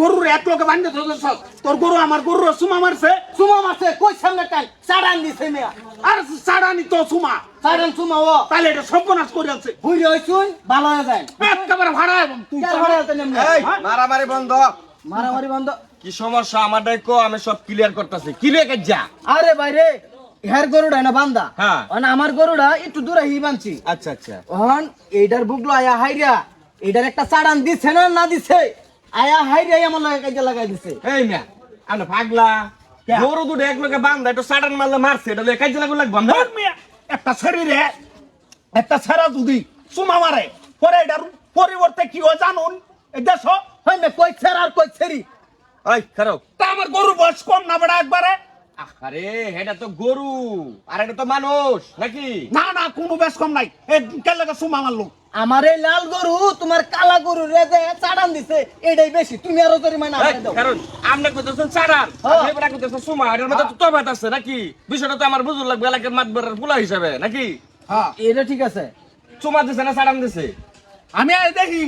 গরুর এক লোকে বান্ধে ধরেছ তোর গরু আমার গরুর সুমা মারছে। সুমা মারছে কই সামনে টান? সাড়ান দিছে মেয়া। আর সাড়ানি তো সুমা। সাড়ান সুমা ও। তাহলে এটা সর্বনাশ করে আছে বুঝে হইছুন ভালো হয়ে যায়। একেবারে ভাড়া এবং তুই ভাড়া এই মারামারি বন্ধ। মারামারি বন্ধ। কি সমস্যা? আমার দেখো আমি সব ক্লিয়ার করতেছি। ক্লিয়ার যা। আরে ভাই রে হের গরুটা না বান্দা? হ্যাঁ। মানে আমার গরুটা একটু দূরে হি বানছি। আচ্ছা আচ্ছা। অহন এইটার বুকলো আয়া হাইরা এইটার একটা চাড়ান দিছে না না দিছে? আয়া হাইরা আমার লাগে কাজে লাগাই দিছে। এই মিয়া আমরা পাগলা। গরু দুটো এক লোকে বান্ধা একটু সাডান মারলে মারছে এটা লয়ে কাজে লাগু লাগবো মিয়া, একটা শরীরে একটা যদি সুমা মারে। পরে এটার পরিবর্তে কি হয় জানুন? এই দেশ হই মে কই আর কই ওই খারো তা আমার গরু বয়স কম না বেড়া একবারে? আরে এটা তো গরু আর এটা তো মানুষ নাকি? না না কোনো বেশ কম নাই। এ কেলে সুমা মারলো। আমার এই লাল গরু তোমার কালা গরু রে যে চাড়ান দিছে এটাই বেশি। তুমি আরও জরিমানা আমাকে দাও। কারণ আপনি কইতেছেন সাডান। এবারে কইতেছেন সুমা এটার মধ্যে তো তফাৎ আছে নাকি? বিষয়টা তো আমার বুঝুর লাগবে এলাকার মাতবরের পোলা হিসাবে নাকি? হ্যাঁ এটা ঠিক আছে। সুমা দিছে না চাড়ান দিছে? আমি দেখি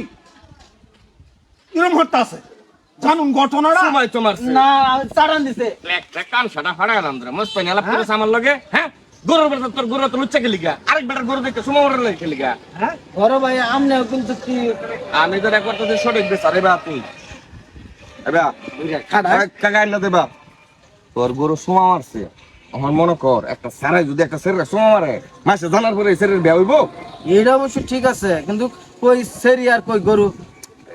এরম হতে আছে। জানুন ঘটনাটা। সুমাই তোমার না চাড়ান দিছে। একটা কান সাটা ফাড়া গেলাম মস্ত পাইনি আলাপ আমার লগে হ্যাঁ? গরুর বেটা তোর গরু তো লুচ্চা খেলিগা আরেক বেটার গরু দেখতে সুমা লাগে খেলিগা হ্যাঁ? বড় ভাই আমনেও কিন্তু কি আমি তো একবার তোদের সঠিক বেশ আরে বা তুই দেবা তোর গরু সুমা মারছে। আমার মনে কর একটা যদি একটা সুমা মারে মাসে জানার পরে সেরের বিয়া হইব? এটা অবশ্য ঠিক আছে কিন্তু কই সেরি আর কই গরু?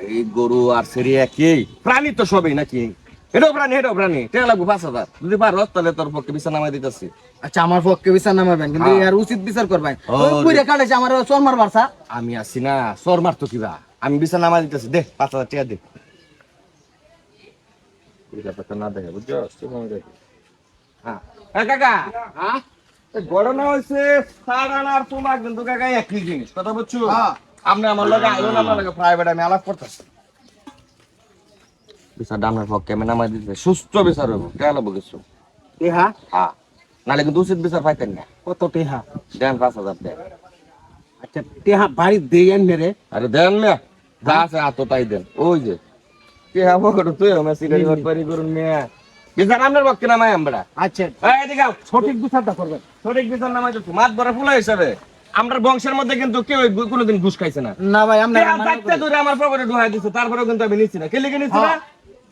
এই গরু আর সেরি একই। প্রাণী তো সবই নাকি? এটাও প্রাণী এটাও প্রাণী। লাগবো পাঁচ হাজার। যদি পারো তাহলে তোর পক্ষে বিছানা নামাই দিতেছি। আচ্ছা আমার পক্ষে বিচার নামাবেন কিন্তু হ্যাঁ। এর উচিত বিচার করবেন। পুইরে কাটাইছে আমার চোর আমি আছি না সর মারতো কিবা। আমি বিছানা নামাই দিতেছি দে পাঁচ হাজার টাকা দে। না দেখে বুঝছ? হ্যাঁ। কাকা হ্যাঁ? এই ঘটনা হয়েছে সাড়ান আর তোমার কিন্তু কাকা একই জিনিস কথা বুঝছ। আপনি আমার লগে আমার লগে প্রাইভেট আমি আলাপ করতেছি। বিচার ডামের পক্ষে আমি নামাই দিতে সুস্থ বিচার কে লাগবো কিছু। টেহা? হ্যাঁ নাহলে কিন্তু উচিত বিচার পাইতেন না কত টেহা? দেন পাঁচ হাজার দেন আচ্ছা টেহা বাড়ি আনবে রে আরে দেন মিয়া যা আছে হাত তাই দেন। ওই যে। কে হব করো তুই আমার সিগারি বাড়ি করুন মিয়া বিচার আপনার পক্ষে নামাই আমরা আচ্ছা। এই এদিকে। সঠিক বিচারটা করবেন সঠিক বিচার নামাই তো মাত বড় ফুলা হিসাবে আমরা বংশের মধ্যে কিন্তু কেউ কোনোদিন ঘুষ খাইছে না। না ভাই আমরা আমার পকেটে ঢুকাই দিছে। তারপরেও কিন্তু আমি নিচ্ছি না কে লিখে নিচ্ছি না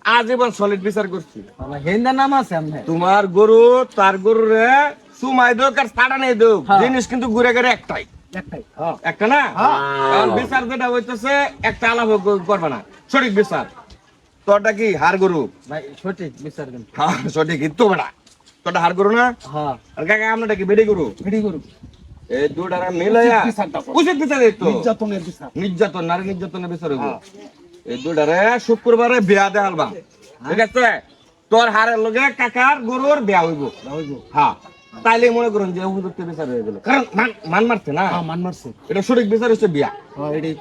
আজীবন সলিড বিচার করছি। হেন্দা নাম আছে তোমার গরু তার গরু রে সুমাই দোক আর ছাড়া নেই দোক হ্যাঁ। জিনিস কিন্তু ঘুরে ঘুরে একটাই। হ্যাঁ। একটা না? কারণ বিচার যেটা হইতেছে একটা আলাপ করবে না। সঠিক বিচার। তোরটা কি? হার গরু? ভাই সঠিক বিচার হ্যাঁ সঠিক। কিন্তু বেটা তোরটা হার গরু না? হ্যাঁ। আর কাকা আপনারটা কি? বেড়ে গরু? ভিডি করু এই দুটারা মিলাইয়া উচিত বিচার তো। নির্যাতনের বিচার। নির্যাতন নারী নির্যাতনের বিচার হইব। হ্যাঁ। এই দুটারে শুক্রবারে বিয়া দে হালবা ঠিক আছে? তোর হারের লগে কাকার গরুর বিয়া হইব। হ্যাঁ। তাইলে মনে করুন যে উপযুক্ত বিচার হয়ে গেল। কারণ মান- মান মারছে না? হ্যাঁ মান মারছে। এটা সঠিক বিচার হচ্ছে বিয়া। হ্যাঁ এটাই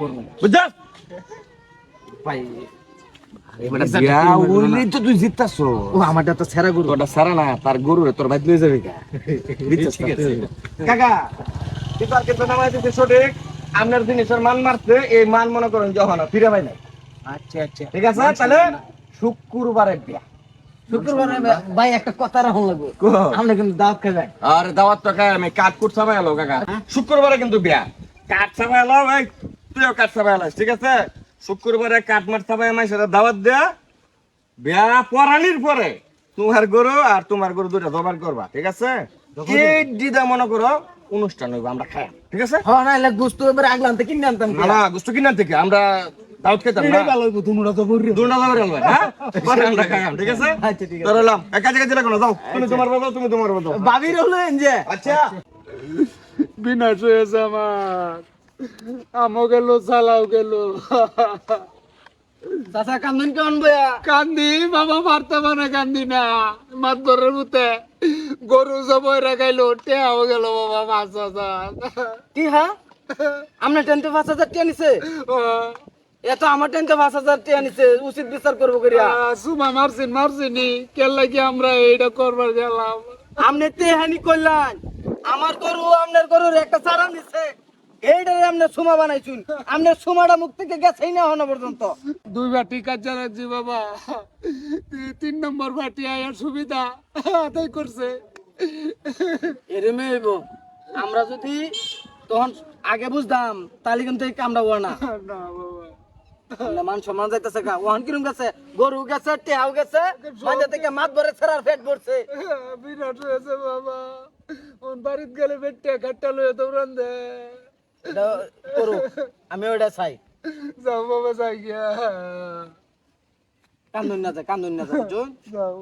ভাই এবারে বিচারটা বিয়া কি হইল না? হইলেই তো তুই জিততাছো ও আমারটা তো সেরা গরু। তোরটা সারা না তার গরু তোর ভাই যাবে? কাকা আপনার জিনিসের মান মারছে এই মান মনে করেন যখন ফিরে পাই না আচ্ছা আচ্ছা। ঠিক আছে তাহলে শুক্রবারে বিয়া। শুক্রবার ভাই একটা কথা রাখুন লাগবে। আমরা কিন্তু দাওয়াত খাই যাই আরে দাওয়াত তো খাই আমি। কাঠ কুট সাবাই এলো কাকা। শুক্রবারে কিন্তু বিয়া। কাঠ সাবাই এলো ভাই। তুইও কাঠ সাবাই এলো ঠিক আছে? শুক্রবারে কাঠ মাঠ সাবাই আমার সাথে দাওয়াত দেয়া বিয়া পরানির পরে তোমার গরু আর তোমার গরু দুটা জবান করবা ঠিক আছে? দিদা মনে করো অনুষ্ঠান হইব আমরা খাই ঠিক আছে? হ্যাঁ না এলে গুস্তু এবার আগলান থেকে কিনে আনতাম না না গুস্তু কিনার থেকে আমরা খেতাম না? ভালো হইব দুনুরা তো হ্যাঁ? ঠিক আছে। আচ্ছা ঠিক আছে। তোর এলাম একা জায়গায় যেটা যাও। তুমি তোমার বাবা তুমি তোমার বাবা বাবির হলেন যে। আচ্ছা। বিনাশ হয়েছে আমার। আমও গেল চালাও গেল। চাচা কান্দন কেমন বয়া? কান্দি বাবা মারতে মানে কান্দি না। মাতবরের মুতে গরু সবই রাখাইলো টেয়াও গেল বাবা পাঁচ হাজার। কি হ্যাঁ আমরা টেনতে পাঁচ হাজার টিয়া নিছে? এত আমার টেনতে পাঁচ হাজার টিয়া নিছে উচিত বিচার করব করিয়া। সুমা মারছিন মারছিনি কে লাগি আমরা এইটা করবার গেলাম। আমনে তেহানি করলেন আমার গরু আপনার গরুর একটা চারা নিছে। এইটারে আপনি সুমা বানাইছুন। আপনার সুমাটা মুখ থেকে গেছেই না হনো পর্যন্ত। দুই বাটি কাজা রাখছি বাবা। তিন নম্বর বাটি আয়ার সুবিধা। তাই করছে। এরমে হইব আমরা যদি তখন আগে বুঝতাম তাহলে কিন্তু এই কামটা হওয়া না বাবা। মান সম্মান যাইতেছে গা। ওহান কিরম গেছে? গরু গেছে টেহাও গেছে মাঝে থেকে মাত ভরে ছাড়ার পেট ভরছে। বিরাট হয়েছে বাবা। ওন বাড়িত গেলে পেট ঘাটটা লয়ে দৌড়ান দে। করু আমি ওটা চাই। যাও বাবা যাই গিয়া। কান্দুন না যা কান্দুন না যা যাও।